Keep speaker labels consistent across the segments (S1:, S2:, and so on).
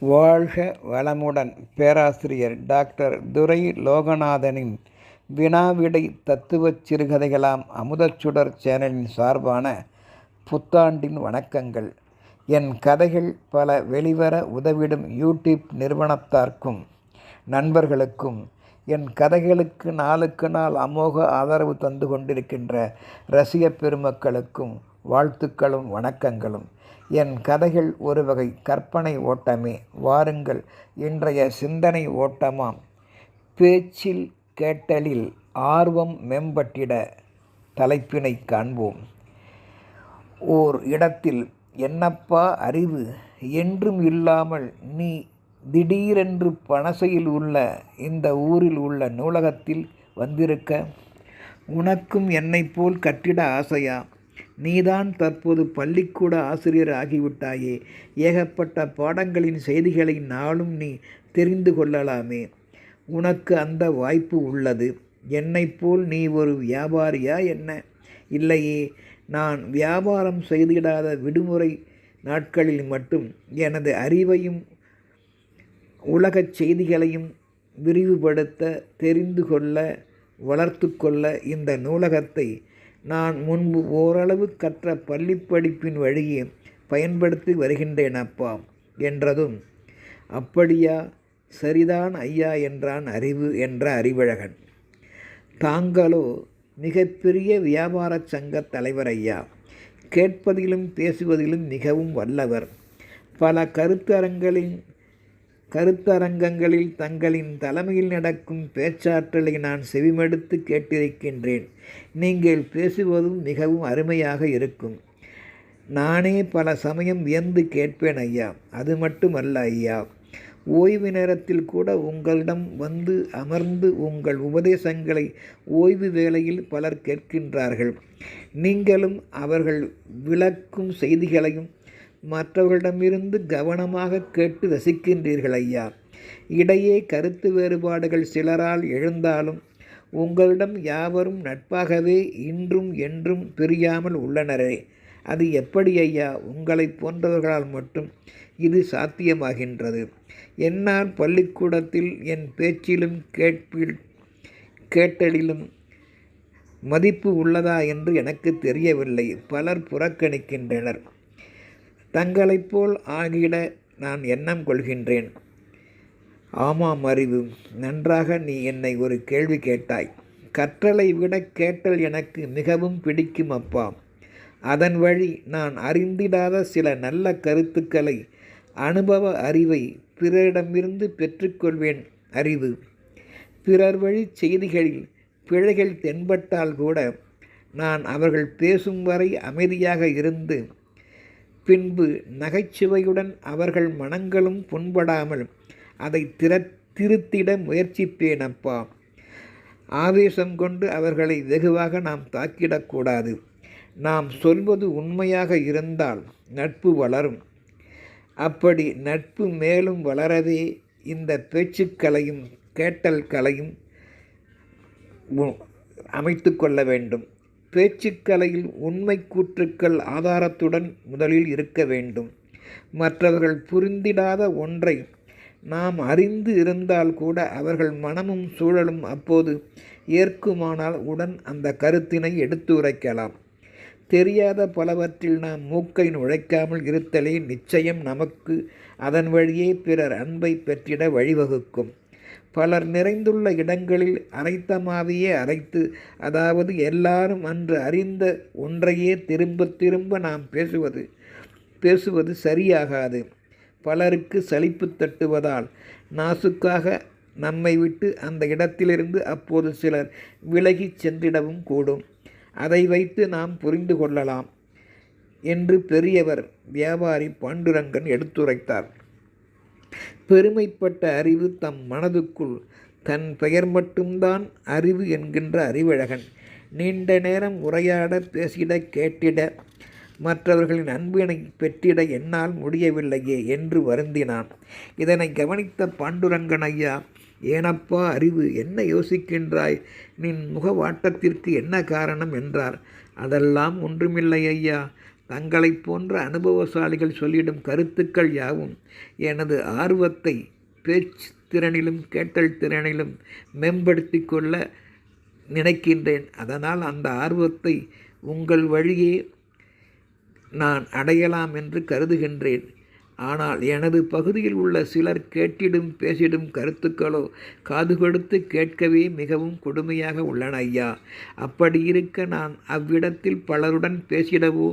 S1: வாழ்க வளமுடன் பேராசிரியர் டாக்டர் துரை லோகநாதனின் வினாவிடை தத்துவச் சிறுகதைகளாம் அமுதச்சுடர் சேனலின் சார்பான புத்தாண்டின் வணக்கங்கள். என் கதைகள் பல வெளிவர உதவிடும் யூடியூப் நிறுவனத்தார்க்கும் நண்பர்களுக்கும் என் கதைகளுக்கு நாளுக்கு நாள் அமோக ஆதரவு தந்து கொண்டிருக்கின்ற ரசிகப் பெருமக்களுக்கும் வாழ்த்துக்களும் வணக்கங்களும். என் கதைகள் ஒரு வகை கற்பனை ஓட்டமே. வாருங்கள் இன்றைய சிந்தனை ஓட்டமாம். பேச்சில் கேட்டலில் ஆர்வம் மேம்பட்டிட தலைப்பினை காண்போம். ஓர் இடத்தில் என்னப்பா அறிவு? என்றும் இல்லாமல் நீ திடீரென்று பனசையில் உள்ள இந்த ஊரில் உள்ள நூலகத்தில் வந்திருக்க? உனக்கும் என்னைப் போல் கட்டிட ஆசையா? நீதான் தற்போது பள்ளிக்கூட ஆசிரியர் ஆகிவிட்டாயே ஏகப்பட்ட பாடங்களின் செய்திகளை நாளும் நீ தெரிந்து கொள்ளலாமே. உனக்கு அந்த வாய்ப்பு உள்ளது. என்னைப் போல் நீ ஒரு வியாபாரியா என்ன? இல்லையே நான் வியாபாரம் செய்திடாத விடுமுறை நாட்களில் மட்டும் எனது அறிவையும் உலகச் செய்திகளையும் விரிவுபடுத்த தெரிந்து கொள்ள வளர்த்து கொள்ள இந்த நூலகத்தை நான் முன்பு ஓரளவு கற்ற பள்ளிப்படிப்பின் வழியே பயன்படுத்தி வருகின்றேன் அப்பா என்றதும் அப்படியா சரிதான் ஐயா என்றான் அறிவு என்ற அறிவழகன். தாங்களோ மிகப்பெரிய வியாபார சங்க தலைவர் ஐயா கேட்பதிலும் பேசுவதிலும் மிகவும் வல்லவர். பல கருத்தரங்களின் கருத்தரங்கங்களில் தங்களின் தலைமையில் நடக்கும் பேச்சாற்றலை நான் செவிமடுத்து கேட்டிருக்கின்றேன். நீங்கள் பேசுவதும் மிகவும் அருமையாக இருக்கும். நானே பல சமயம் வியந்து கேட்பேன் ஐயா. அது மட்டுமல்ல ஐயா. ஓய்வு நேரத்தில் கூட உங்களிடம் வந்து அமர்ந்து உங்கள் உபதேசங்களை ஓய்வு வேளையில் பலர் கேட்கின்றார்கள். நீங்களும் அவர்கள் விளக்கும் செய்திகளையும் மற்றவர்களிடமிருந்து கவனமாக கேட்டு ரசிக்கின்றீர்கள் ஐயா. இடையே கருத்து வேறுபாடுகள் சிலரால் எழுந்தாலும் உங்களிடம் யாவரும் நட்பாகவே இன்றும் என்றும் பிரியாமல் உள்ளனரே. அது எப்படி ஐயா? உங்களை போன்றவர்களால் மட்டும் இது சாத்தியமாகின்றது. என்னால் பள்ளிக்கூடத்தில் என் பேச்சிலும் கேட்பில் கேட்டலிலும் மதிப்பு உள்ளதா என்று எனக்கு தெரியவில்லை. பலர் புறக்கணிக்கின்றனர். தங்களைப் போல் ஆகிட நான் எண்ணம் கொள்கின்றேன். ஆமாம் அறிவு நன்றாக நீ என்னை ஒரு கேள்வி கேட்டாய். கற்றலை விட கேட்டல் எனக்கு மிகவும் பிடிக்கும் அப்பா. அதன் வழி நான் அறிந்திடாத சில நல்ல கருத்துக்களை அனுபவ அறிவை பிறரிடமிருந்து பெற்றுக்கொள்வேன் அறிவு. பிறர் வழி செய்திகளில் பிழைகள் தென்பட்டால் கூட நான் அவர்கள் பேசும் வரை அமைதியாக இருந்து பின்பு நகைச்சுவையுடன் அவர்கள் மனங்களும் புண்படாமல் அதை திற திருத்திட முயற்சிப்பேன் அப்பா. ஆவேசம் கொண்டு அவர்களை வெகுவாக நாம் தாக்கிடக்கூடாது. நாம் சொல்வது உண்மையாக இருந்தால் நட்பு வளரும். அப்படி நட்பு மேலும் வளரவே இந்த பேச்சுக்களையும் கேட்டல் கலையும் அமைத்து கொள்ள வேண்டும். பேச்சுக்கலையில் உண்மை கூற்றுக்கள் ஆதாரத்துடன் முதலில் இருக்க வேண்டும். மற்றவர்கள் புரிந்திடாத ஒன்றை நாம் அறிந்து இருந்தால் கூட அவர்கள் மனமும் சூழலும் அப்போது ஏற்குமானால் உடன் அந்த கருத்தினை எடுத்து உரைக்கலாம் தெரியாத பலவற்றில் நாம் மூக்கை நுழைக்காமல் இருத்தலே நிச்சயம் நமக்கு அதன் வழியே பிறர் அன்பை பெற்றிட வழிவகுக்கும். பலர் நிறைந்துள்ள இடங்களில் அரைத்தமாவையே அரைத்து அதாவது எல்லாரும் அன்று அறிந்த ஒன்றையே திரும்ப திரும்ப நாம் பேசுவது பேசுவது சரியாகாது. பலருக்கு சலிப்பு தட்டுவதால் நாசுக்காக நம்மை விட்டு அந்த இடத்திலிருந்து அப்போது சிலர் விலகிச் சென்றிடவும் கூடும். அதை வைத்து நாம் புரிந்து கொள்ளலாம் என்று பெரியவர் வியாபாரி பாண்டுரங்கன் எடுத்துரைத்தார். பெருமைப்பட்ட அறிவு தம் மனதுக்குள் தன் பெயர் மட்டும்தான் அறிவு என்கின்ற அறிவழகன். நீண்ட நேரம் உரையாட பேசிட கேட்டிட மற்றவர்களின் அன்பினை பெற்றிட என்னால் முடியவில்லையே என்று வருந்தினான். இதனை கவனித்த பாண்டுரங்கன் ஐயா ஏனப்பா அறிவு என்ன யோசிக்கின்றாய்? நின் முகவாட்டத்திற்கு என்ன காரணம்? என்றார். அதெல்லாம் ஒன்றுமில்லை ஐயா. தங்களைப் போன்ற அனுபவசாலிகள் சொல்லிடும் கருத்துக்கள் யாவும் எனது ஆர்வத்தை பேச்சு திறனிலும் கேட்டல் திறனிலும் மேம்படுத்தி கொள்ள நினைக்கின்றேன். அதனால் அந்த ஆர்வத்தை உங்கள் வழியே நான் அடையலாம் என்று கருதுகின்றேன். ஆனால் எனது பகுதியில் உள்ள சிலர் கேட்டிடும் பேசிடும் கருத்துக்களோ காது கொடுத்து கேட்கவே மிகவும் கொடுமையாக உள்ளன ஐயா. அப்படி இருக்க நான் அவ்விடத்தில் பலருடன் பேசிடவோ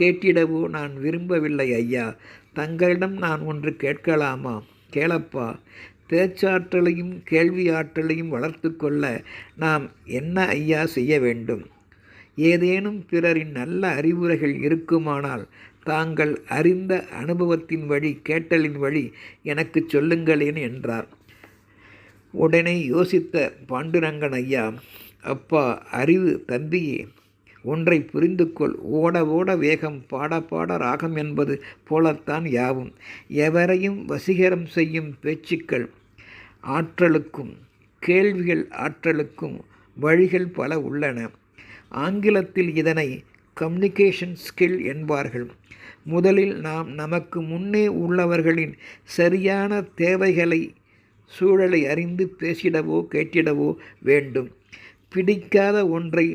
S1: கேட்டிடவோ நான் விரும்பவில்லை ஐயா. தங்களிடம் நான் ஒன்று கேட்கலாமா? கேளப்பா. பேச்சாற்றலையும் கேள்வி ஆற்றலையும் வளர்த்து கொள்ள நாம் என்ன ஐயா செய்ய வேண்டும்? ஏதேனும் பிறரின் நல்ல அறிவுரைகள் இருக்குமானால் தாங்கள் அறிந்த அனுபவத்தின் வழி கேட்டலின் வழி எனக்கு சொல்லுங்களேன் என்றார். உடனே யோசித்த பாண்டுரங்கன் ஐயா அப்பா அறிவு தம்பியே ஒன்றை புரிந்து கொள் ஓட ஓட வேகம். பாட பாட ராகம் என்பது போலத்தான் யாவும். எவரையும் வசீகரம் செய்யும் பேச்சுக்கள் ஆற்றலுக்கும் கேள்விகள் ஆற்றலுக்கும் வழிகள் பல உள்ளன. ஆங்கிலத்தில் இதனை கம்யூனிகேஷன் ஸ்கில் என்பார்கள். முதலில் நாம் நமக்கு முன்னே உள்ளவர்களின் சரியான தேவைகளை சூழலை அறிந்து பேசிடவோ கேட்டிடவோ வேண்டும். பிடிக்காத ஒன்றை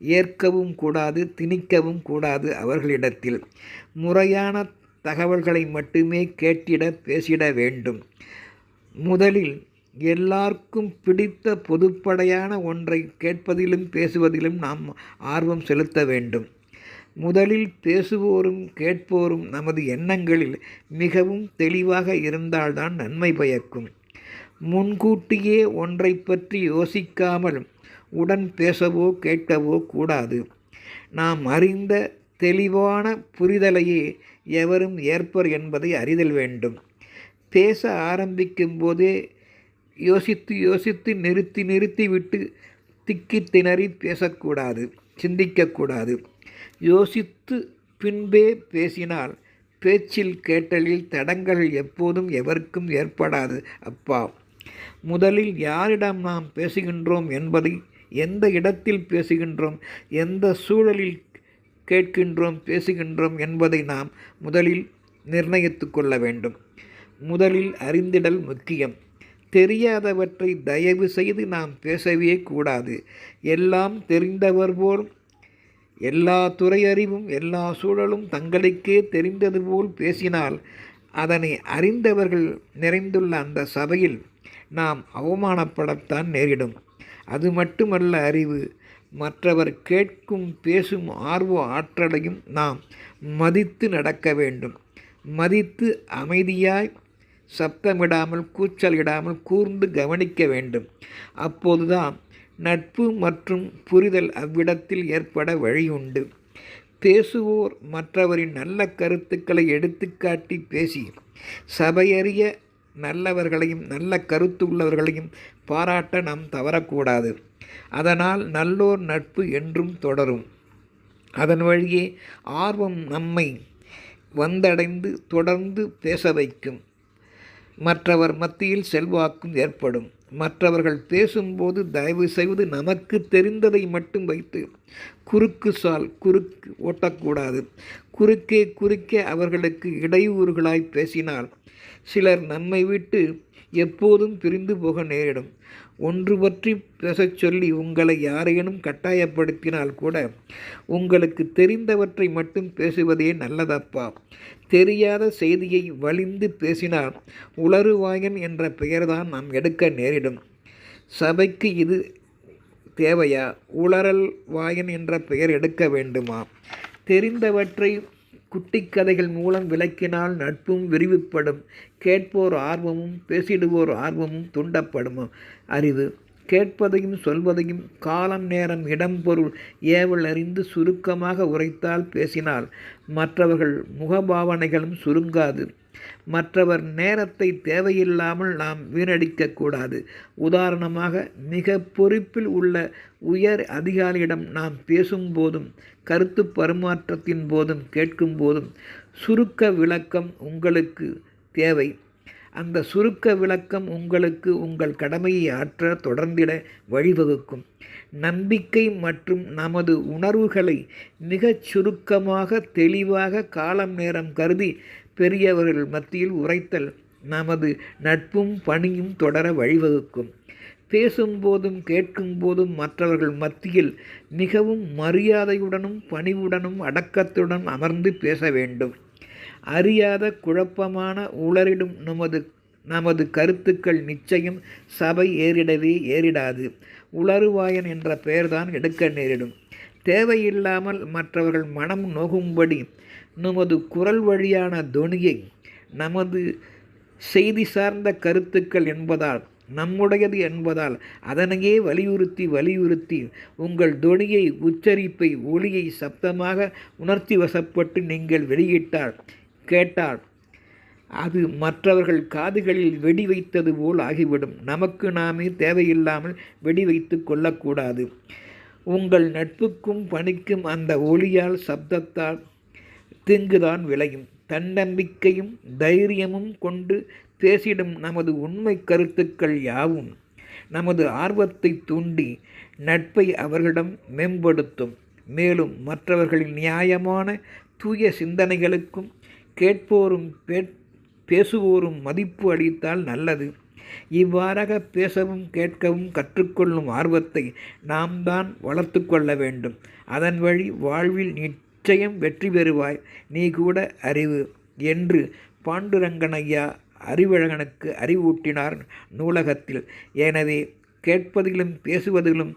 S1: ஏற்கவும் கூடாது திணிக்கவும் கூடாது அவர்களிடத்தில். முறையான தகவல்களை மட்டுமே கேட்டிட பேசிட வேண்டும். முதலில் எல்லாருக்கும் பிடித்த பொதுப்படையான ஒன்றை கேட்பதிலும் பேசுவதிலும் நாம் ஆர்வம் செலுத்த வேண்டும். முதலில் பேசுவோரும் கேட்போரும் நமது எண்ணங்களில் மிகவும் தெளிவாக இருந்தால்தான் நன்மை பயக்கும். முன்கூட்டியே ஒன்றை பற்றி யோசிக்காமல் உடன் பேசவோ கேட்கவோ கூடாது. நாம் அறிந்த தெளிவான புரிதலையே எவரும் ஏற்பர் என்பதை அறிதல் வேண்டும். பேச ஆரம்பிக்கும் போதே யோசித்து யோசித்து நிறுத்தி நிறுத்தி விட்டு திக்கி திணறி பேசக்கூடாது சிந்திக்கக்கூடாது யோசித்து பின்பே பேசினால் பேச்சில் கேட்டலில் தடங்கள் எப்போதும் எவருக்கும் ஏற்படாது அப்பா. முதலில் யாரிடம் நாம் பேசுகின்றோம் என்பதை எந்த இடத்தில் பேசுகின்றோம் எந்த சூழலில் கேட்கின்றோம் பேசுகின்றோம் என்பதை நாம் முதலில் நிர்ணயித்து கொள்ள வேண்டும். முதலில் அறிந்திடல் முக்கியம். தெரியாதவற்றை தயவு செய்து நாம் பேசவே கூடாது. எல்லாம் தெரிந்தவர் போல் எல்லா துறையறிவும் எல்லா சூழலும் தங்களுக்கே தெரிந்தது போல் பேசினால் அதனை அறிந்தவர்கள் நிறைந்துள்ள அந்த சபையில் நாம் அவமானப்படத்தான் நேரிடும். அது மட்டுமல்ல அறிவு. மற்றவர் கேட்கும் பேசும் ஆர்வ ஆற்றலையும் நாம் மதித்து நடக்க வேண்டும். மதித்து அமைதியாய் சப்தமிடாமல் கூச்சலிடாமல் கூர்ந்து கவனிக்க வேண்டும். அப்போதுதான் நட்பு மற்றும் புரிதல் அவ்விடத்தில் ஏற்பட வழியுண்டு. பேசுவோர் மற்றவரின் நல்ல கருத்துக்களை எடுத்துக்காட்டி பேசி சபையறிய நல்லவர்களையும் நல்ல கருத்து உள்ளவர்களையும் பாராட்ட நாம் தவறக்கூடாது. அதனால் நல்லோர் நட்பு என்றும் தொடரும். அதன் வழியே ஆர்வம் நம்மை வந்தடைந்து தொடர்ந்து பேச வைக்கும். மற்றவர் மத்தியில் செல்வாக்கும் ஏற்படும். மற்றவர்கள் பேசும்போது தயவு செய்வது நமக்கு தெரிந்ததை மட்டும் வைத்து குறுக்கு சால் குறுக்கு ஓட்டக்கூடாது குறுக்கே குறுக்கே அவர்களுக்கு இடையூறுகளாய் பேசினால் சிலர் நம்மை விட்டு எப்போதும் பிரிந்து போக நேரிடும். ஒன்று பற்றி பேசச் சொல்லி உங்களை யாரேனும் கட்டாயப்படுத்தினால் கூட உங்களுக்கு தெரிந்தவற்றை மட்டும் பேசுவதே நல்லதப்பா. தெரியாத செய்தியை வலிந்து பேசினால் உளறுவாயன் என்ற பெயர்தான் நாம் எடுக்க நேரிடும். சபைக்கு இது தேவையா? உளறல் வாயன் என்ற பெயர் எடுக்க வேண்டுமா? தெரிந்தவற்றை குட்டிக்கதைகள் மூலம் விளக்கினால் நட்பும் விரிவுப்படும் கேட்போர் ஆர்வமும் பேசிடுவோர் ஆர்வமும் தூண்டப்படும்? அறிவு கேட்பதையும் சொல்வதையும் காலம் நேரம் இடம் பொருள் ஏவல் அறிந்து சுருக்கமாக உரைத்தால் பேசினால் மற்றவர்கள் முகபாவனைகளும் சுருங்காது. மற்றவர் நேரத்தை தேவையில்லாமல் நாம் வீணடிக்கக்கூடாது உதாரணமாக மிக பொறுப்பில் உள்ள உயர் அதிகாரியிடம் நாம் பேசும்போதும் கருத்து பரிமாற்றத்தின் போதும் கேட்கும் போதும் சுருக்க விளக்கம் உங்களுக்கு தேவை. அந்த சுருக்க விளக்கம் உங்களுக்கு உங்கள் கடமையை ஆற்ற தொடர்ந்திட வழிவகுக்கும். நம்பிக்கை மற்றும் நமது உணர்வுகளை மிகச் சுருக்கமாக தெளிவாக காலம் நேரம் கருதி பெரியவர்கள் மத்தியில் உரைத்தல் நமது நட்பும் பணியும் தொடர வழிவகுக்கும். பேசும்போதும் கேட்கும்போதும் மற்றவர்கள் மத்தியில் மிகவும் மரியாதையுடனும் பணிவுடனும் அடக்கத்துடன் அமர்ந்து பேச வேண்டும். அறியாத குழப்பமான உளரிடும் நமது நமது கருத்துக்கள் நிச்சயம் சபை ஏறிடவே ஏறிடாது. உளறுவாயன் என்ற பெயர்தான் எடுக்க நேரிடும். தேவையில்லாமல் மற்றவர்கள் மனம் நோகும்படி நமது குரல் வழியான தொனியை நமது செய்தி சார்ந்த கருத்துக்கள் என்பதால் நம்முடையது என்பதால் அதனையே வலியுறுத்தி வலியுறுத்தி உங்கள் தொனியை உச்சரிப்பை ஒளியை சப்தமாக உணர்ச்சி வசப்பட்டு நீங்கள் வெளியிட்டால் கேட்டால் அது மற்றவர்கள் காதுகளில் வெடி வைத்தது போல் ஆகிவிடும். நமக்கு நாமே தேவையில்லாமல் வெடி வைத்து கொள்ளக்கூடாது. உங்கள் நட்புக்கும் பணிக்கும் அந்த ஒளியால் சப்தத்தால் தீங்குதான் விளையும். தன்னம்பிக்கையும் தைரியமும் கொண்டு பேசிடும் நமது உண்மை கருத்துக்கள் யாவும்? நமது ஆர்வத்தை தூண்டி நட்பை அவர்களிடம் மேம்படுத்தும். மேலும் மற்றவர்களின் நியாயமான தூய சிந்தனைகளுக்கும் கேட்போரும் பேசுவோரும் மதிப்பு அளித்தால் நல்லது. இவ்வாறாக பேசவும் கேட்கவும் கற்றுக்கொள்ளும் ஆர்வத்தை நாம் தான் வளர்த்து கொள்ள வேண்டும். அதன் வழி வாழ்வில் நிச்சயம் வெற்றி பெறுவாய். நீ கூட அறிவு. என்று பாண்டுரங்கனையா அறிவழகனுக்கு அறிவூட்டினார் நூலகத்தில். எனவே கேட்பதிலும் பேசுவதிலும்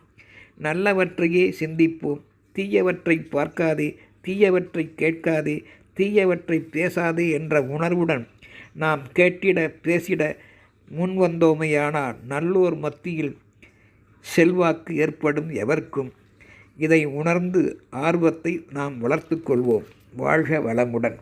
S1: நல்லவற்றையே சிந்திப்போம். தீயவற்றை பார்க்காதே தீயவற்றை கேட்காதே தீயவற்றை பேசாதே என்ற உணர்வுடன் நாம் கேட்டிட பேசிட முன்வந்தோமையானால் நல்லோர் மத்தியில் செல்வாக்கு ஏற்படும் எவர்க்கும். இதை உணர்ந்து ஆர்வத்தை நாம் வளர்த்து கொள்வோம். வாழ்க வளமுடன்.